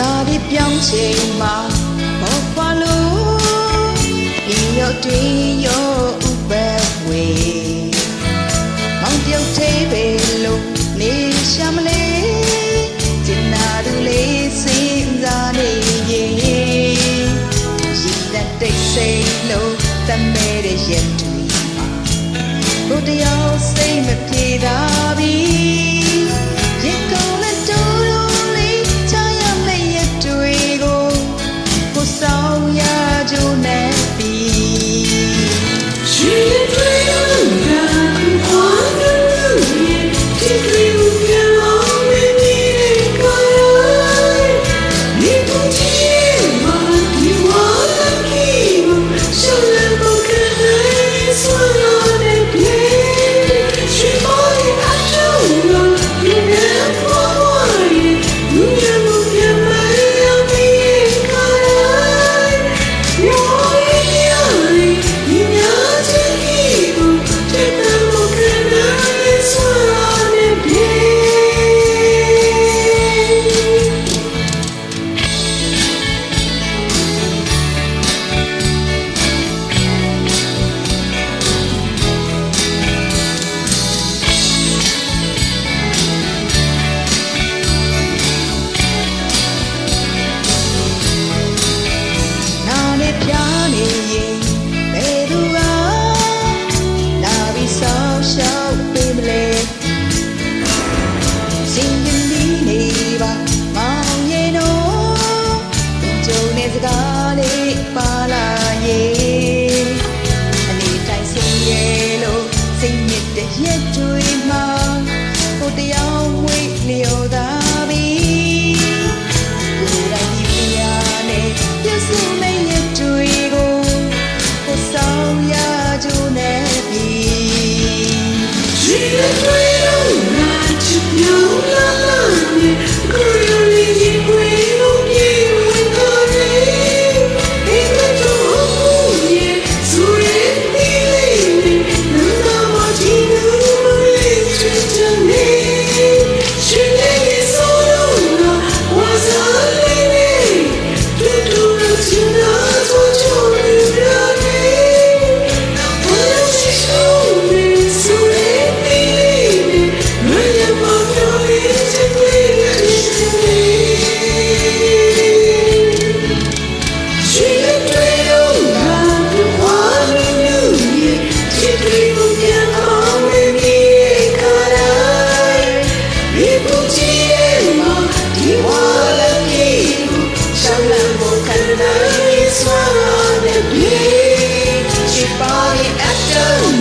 ရာဒီပြောင်းချိန်မှာဘောပါလို့ဒီရောက်တွေရောဥပဝေမောင်ပြုတ်သေးပဲလို့နေရှာမလဲကျင်နာသူလေးစင်စားနေရင်ရှိတဲ့တိတ်ဆိတ်လို့တမဲတဲ့ရက်တွေဘုရားစိတ်မပြေတာပြီ actor,